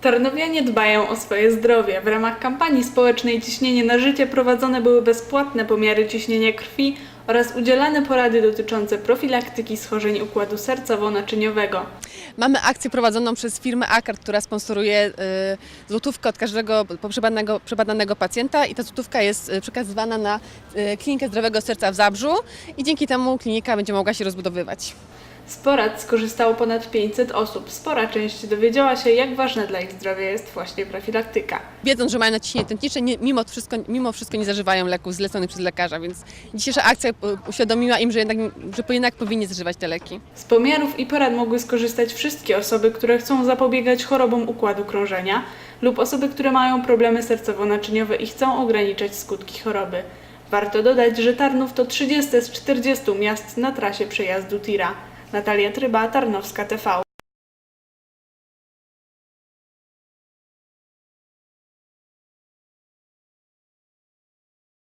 Tarnowianie dbają o swoje zdrowie. W ramach kampanii społecznej Ciśnienie na życie prowadzone były bezpłatne pomiary ciśnienia krwi oraz udzielane porady dotyczące profilaktyki schorzeń układu sercowo-naczyniowego. Mamy akcję prowadzoną przez firmę Akard, która sponsoruje y, złotówkę od każdego przebadanego, przebadanego pacjenta i ta złotówka jest y, przekazywana na y, Klinikę Zdrowego Serca w Zabrzu i dzięki temu klinika będzie mogła się rozbudowywać. Z porad skorzystało ponad 500 osób. Spora część dowiedziała się, jak ważna dla ich zdrowia jest właśnie profilaktyka. Wiedząc, że mają naciśnienie tętnicze, nie, mimo, wszystko, mimo wszystko nie zażywają leków zleconych przez lekarza, więc dzisiejsza akcja uświadomiła im, że jednak, że jednak powinni zażywać te leki. Z pomiarów i porad mogły skorzystać wszystkie osoby, które chcą zapobiegać chorobom układu krążenia lub osoby, które mają problemy sercowo-naczyniowe i chcą ograniczać skutki choroby. Warto dodać, że Tarnów to 30 z 40 miast na trasie przejazdu tira. Natalia Tryba, Tarnowska TV.